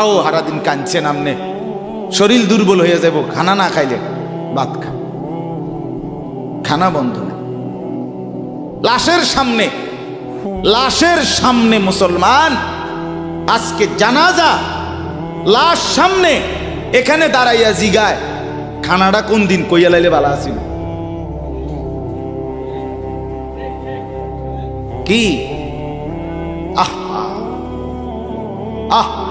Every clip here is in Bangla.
আও হারাদিন কাঁদছে নামনে। শরীর দুর্বল হয়ে যাব, খানা না খাইলে ভাত খা। খানা বন্ধ না লাশের সামনে লাশের সামনে মুসলমান, আজকে জানাজা, লাশ সামনে, এখানে দাঁড়াইয়া জিগায়। খানাটা কোন দিন কইয়া লাইলে বালা আসিল কি? আহ, আহা।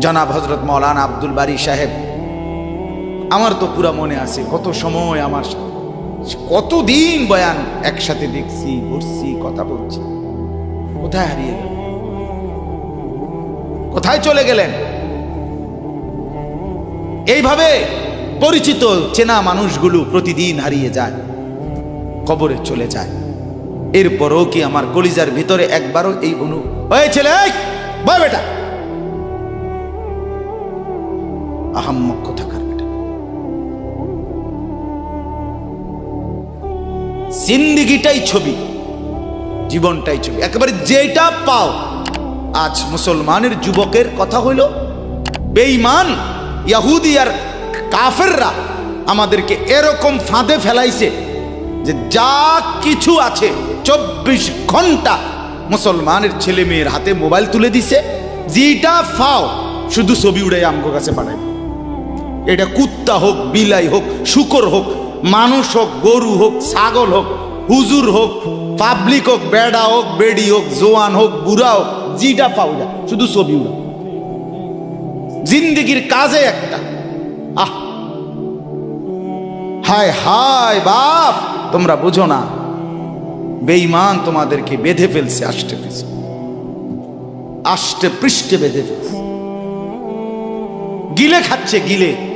জনাব হজরত মৌলানা আব্দুল বারি সাহেব আমার তো পুরা মনে আছে কত সময় আমার সাথে কতদিন বয়ান একসাথে দেখছি ঘুরছি কথা বলছি। কোথায় হারিয়ে গেল? কোথায় চলে গেলেন? এইভাবে পরিচিত চেনা মানুষগুলো প্রতিদিন হারিয়ে যায় কবরে চলে যায়। এরপরও কি আমার কলিজার ভিতরে একবারও এই অনু ওই ছেলে এই, বয় বেটা! আহাম্মক কোথাকার জিন্দিগিটাই ছবি, জীবনটাই ছবি। একেবারে যেটা পাও, আজ মুসলমানের যুবকের কথা হইল, বেঈমান, ইয়াহুদি আর কাফেররা আমাদেরকে এরকম ফাঁদে ফেলাইছে যে যা কিছু আছে, চব্বিশ ঘণ্টা মুসলমানের ছেলে মেয়ের হাতে মোবাইল তুলে দিছে, যেটা ফাও শুধু ছবি উড়াই আমগো কাছে পাঠায় এটা কুত্তা হোক, বিলাই হোক, শুকর হোক, মানুষ হোক, গরু হোক, ছাগল হোক, হুজুর হোক পাবলিক হোক, বেড়া হোক, বেড়ি হোক, জোয়ান হোক, বুড়া হোক জিডা যা শুধু ছবি উড়া জিন্দিগির কাজে একটা। আহ। হায় হায়, বাপ, তোমরা বুঝো না, বেঈমান তোমাদেরকে বেঁধে ফেলছে আষ্টে পৃষ্ঠে আষ্টে পৃষ্ঠে বেঁধে ফেলছে। গিলে খাচ্ছে গিলে।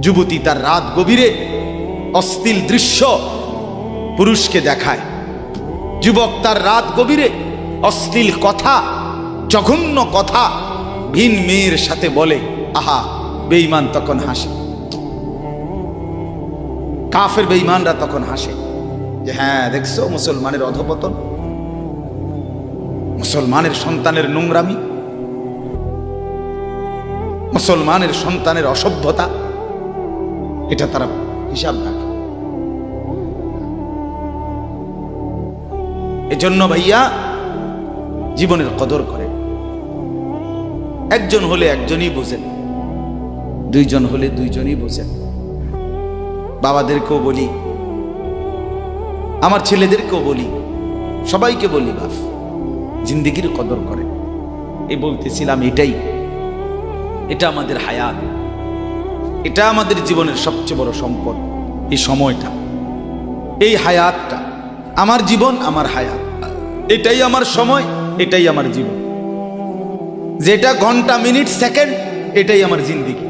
যুবতী তার রাত গভীরে অশ্লীল দৃশ্য পুরুষকে দেখায়। যুবক তার রাত গভীরে অশ্লীল কথা, জঘন্য কথা ভিন মেয়ের সাথে বলে, আহা, বেঈমান তখন হাসে। কাফের বেঈমানরা তখন হাসে যে হ্যাঁ দেখছ, মুসলমানের অধপতন, মুসলমানের সন্তানের নোংরামি, মুসলমানের সন্তানের অসভ্যতা এটা তারা হিসাব রাখে। এজন্য ভাইয়া জীবনের কদর করে। একজন হলে একজনই বোঝেন, দুইজন হলে দুইজনই বোঝেন। বাবাদেরকেও বলি, আমার ছেলেদেরকেও বলি, সবাইকে বলি বাপ জিন্দিগির কদর করে। এই বলতেছিলাম এটাই, এটা আমাদের হায়াত। এটা আমাদের জীবনের সবচেয়ে বড় সম্পদ, এই সময়টা, এই হায়াতটা। আমার জীবন, আমার হায়াত। এটাই আমার সময়, এটাই আমার জীবন। যেটা ঘণ্টা, মিনিট, সেকেন্ড, এটাই আমার জিন্দিগি।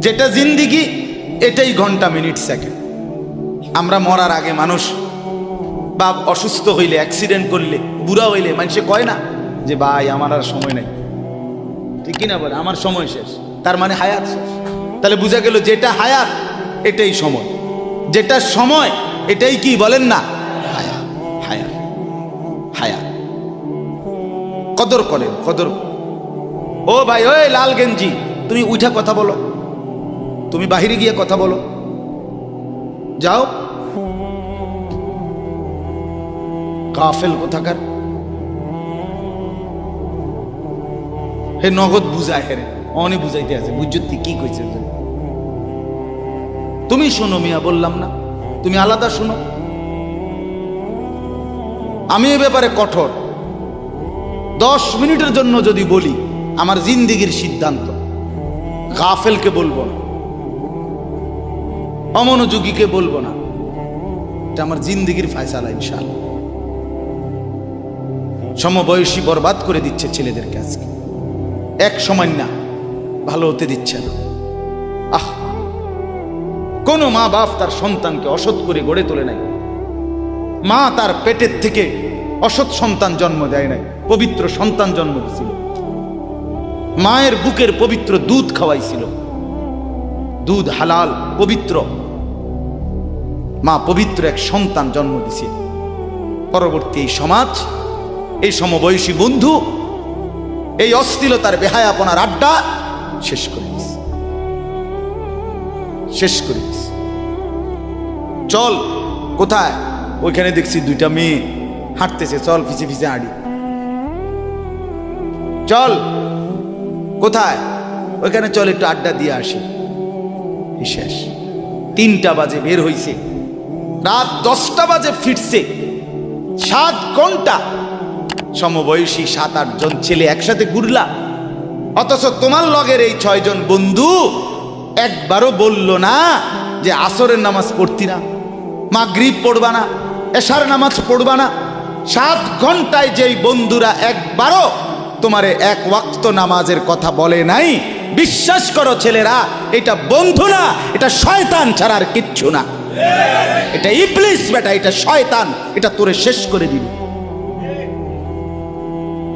যেটা জিন্দিগি, এটাই ঘণ্টা, মিনিট, সেকেন্ড। আমরা মরার আগে মানুষ বা অসুস্থ হইলে অ্যাক্সিডেন্ট করলে, বুড়া হইলে, মানুষে কয় না যে, ভাই, আমার আর সময় নাই। ঠিক না বলে? আমার সময় শেষ। তার মানে হায়াত শেষ। তাহলে বোঝা গেল যেটা হায়াত, এটাই সময়। যেটা সময়, এটাই কি বলেন না? কদর করেন, কদর। ও ভাই, ওই লাল গেঞ্জি, তুমি উঠা কথা বলো। তুমি বাহিরে গিয়ে কথা বলো। যাও। কাফেল কোথাকার। হে নগদ বুঝায় হেরে। অনেক বুঝাইতে আছে বুঝতে কি কইছে তুমি শোনো মিয়া, বললাম না। তুমি আলাদা শোনো। আমি এ ব্যাপারে কঠোর। দশ মিনিটের জন্য যদি বলি, আমার জিন্দিগির সিদ্ধান্ত। গাফেলকে বলব না। অমনোযোগীকে বলব না। এটা আমার জিন্দিগির ফায়সালা ইনশাল সমবয়সী বরবাদ করে দিচ্ছে ছেলেদেরকে আজকে। এক সময় না। ভালো হতে দিচ্ছে না। আহ! কোন মা বাপ তার সন্তানকে অসৎ করে গড়ে তোলে নাই। মা তার পেটের থেকে অসৎ সন্তান জন্ম দেয় নাই, পবিত্র সন্তান জন্ম দিয়েছিল মায়ের বুকের পবিত্র দুধ খাওয়াইছিল। দুধ হালাল, পবিত্র। মা পবিত্র এক সন্তান জন্ম দিছিল। পরবর্তী এই সমাজ, এই সমবয়সী বন্ধু, এই অস্থিলতার বেহায়াপনার আড্ডা শেষ করে শেষ করে চল, কোথায়? ওইখানে দেখছি দুইটা মেয়ে হাঁটতেছে। চল ফিসে ফিসে হাঁড়ি চল, কোথায়? ওইখানে চল, একটু আড্ডা দিয়ে আসি। শেষ। তিনটা বাজে বের হইছে। রাত দশটা বাজে ফিরছে। সাত ঘণ্টা। সমবয়সী সাত আট জন ছেলে একসাথে ঘুরলা অথচ তোমার লগের এই ছয়জন বন্ধু একবারও বলল না যে আসরের নামাজ পড়তি না, মাগরিব পড়বা না, এশার নামাজ পড়বা না। সাত ঘন্টায় যেই বন্ধুরা একবারও তোমারে এক ওয়াক্ত নামাজের কথা বলে নাই, বিশ্বাস করো ছেলেরা, এটা বন্ধু না, এটা শয়তান ছাড়া আর কিচ্ছু না। এটা ইবলিস বেটা, এটা শয়তান, এটা তোরে শেষ করে দিবে।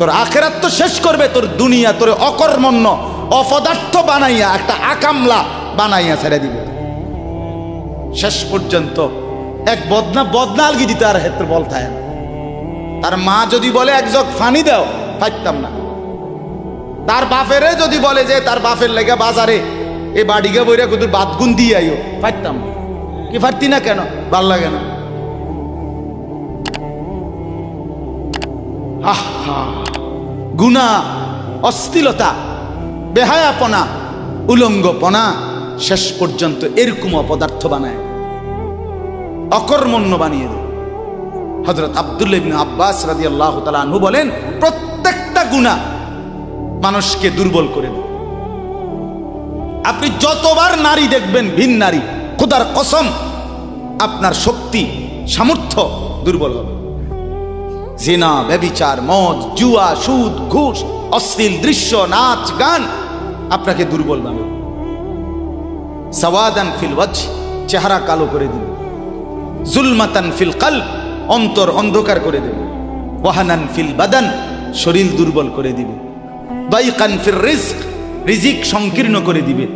তোর আখেরাত তো শেষ করবে, তোর দুনিয়া, তোর অকর্মণ্য, অপদার্থ বানাইয়া, একটা আকামলা বানাইয়া ছেড়ে দিবে। শেষ পর্যন্ত এক বদনা বদনা আলগি দিতে আর হেত্র বল থাকে তার মা যদি বলে, এক জগ ফানি দাও পাইতাম না। তার বাপেরে যদি বলে যে, তার বাপের লেগে বাজারে এ বাড়িকে বইরা কুদুর বাদগুন দিয়ে আইও পাইতাম না। কি পারতি না কেন? ভালো লাগে না। আহা। গুণা, অস্থিলতা, বেহায়াপনা, উলঙ্গপনা শেষ পর্যন্ত এরকম অপদার্থ বানায়। অকর্মণ্য বানিয়ে দেয়। হজরত আবদুল্লাহ ইবনে আব্বাস রাদি আল্লাহ আনহু বলেন, প্রত্যেকটা গুণা মানুষকে দুর্বল করে দেয়। আপনি যতবার নারী দেখবেন, ভিন নারী, খোদার কসম, আপনার শক্তি, সামর্থ্য দুর্বল হবে। জেনা, ব্যবিচার, মদ, জুয়া, সুদ, ঘুষ, অশ্লীল দৃশ্য, নাচ, গান আপনাকে দুর্বল বানাবে। সওয়াদান ফিল ওয়াজ চেহারা কালো করে দিবে। জুলমাতান ফিল কাল অন্তর অন্ধকার করে দেবে। ওয়াহানান ফিল বাদান, শরীর দুর্বল করে দিবে। বাইকান ফির রিজক, রিজিক সংকীর্ণ করে দিবে।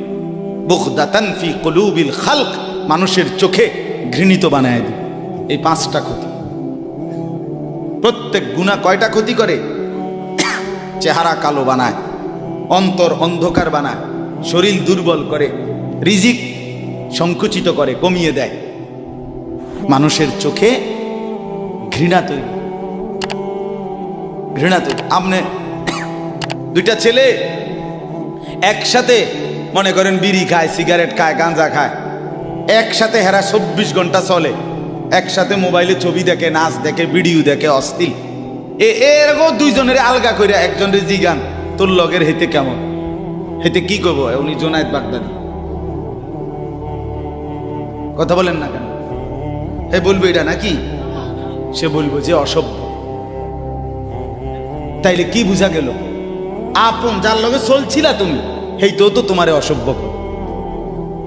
বুখদাতান ফি কলুবিল খালক, মানুষের চোখে ঘৃণিত বানায় দিবে। এই পাঁচটা ক্ষতি। প্রত্যেক গুণা কয়টা ক্ষতি করে? চেহারা কালো বানায়, অন্তর অন্ধকার বানায়, শরীর দুর্বল করে, রিজিক সংকুচিত করে, কমিয়ে দেয়। মানুষের চোখে ঘৃণা তৈরি। ঘৃণা তৈরি। আপনি দুইটা ছেলে একসাথে, মনে করেন বিড়ি খায়, সিগারেট খায়, গাঁজা খায়, একসাথে হেরা চব্বিশ ঘণ্টা চলে। একসাথে মোবাইলে ছবি দেখে, নাচ দেখে, ভিডিও দেখে, অস্থির। এ এরকম দুইজনের আলগা করে একজনের জিগান, তোর লগের হেতে কেমন? হেতে কি করব উনি জোনায়েত বাগদাদি। কথা বলেন না কেন? হে, বলব এটা নাকি? সে বলব যে অসভ্য। তাইলে কি বুঝা গেল? আপন যার লগে চলছিলা তুমি হেই তো তো তোমারে অসভ্য।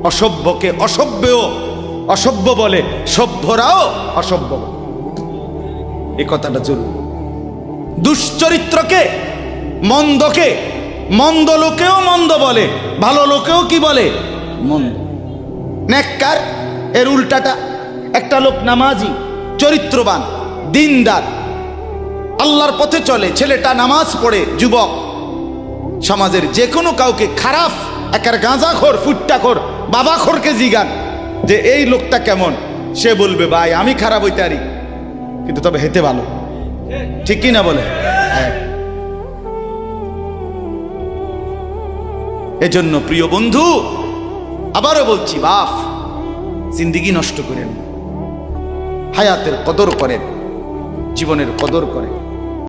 অসভ্যকে অসভ্যও অসভ্য বলে সভ্যরাও অসভ্য। এই কথাটা জরুরি দুশ্চরিত্রকে মন্দকে মন্দ লোকেও মন্দ বলে ভালো লোকেও কি বলে? মন্দ। নেককার এর উল্টাটা একটা লোক নামাজি চরিত্রবান দিনদার। আল্লাহর পথে চলে ছেলেটা নামাজ পড়ে যুবক। সমাজের যে কোনো কাউকে খারাপ একার গাঁজাখোর ফুট্টাখোর বাবাখোরকে জিগান। যে এই লোকটা কেমন? সে বলবে, ভাই, আমি খারাপ হইতে পারি। কিন্তু তবে হেতে ভালো। ঠিক কি না বলে? হ্যাঁ। এজন্য প্রিয় বন্ধু, আবারও বলছি বাপ জিন্দিগি নষ্ট করেন। হায়াতের কদর করেন। জীবনের কদর করেন।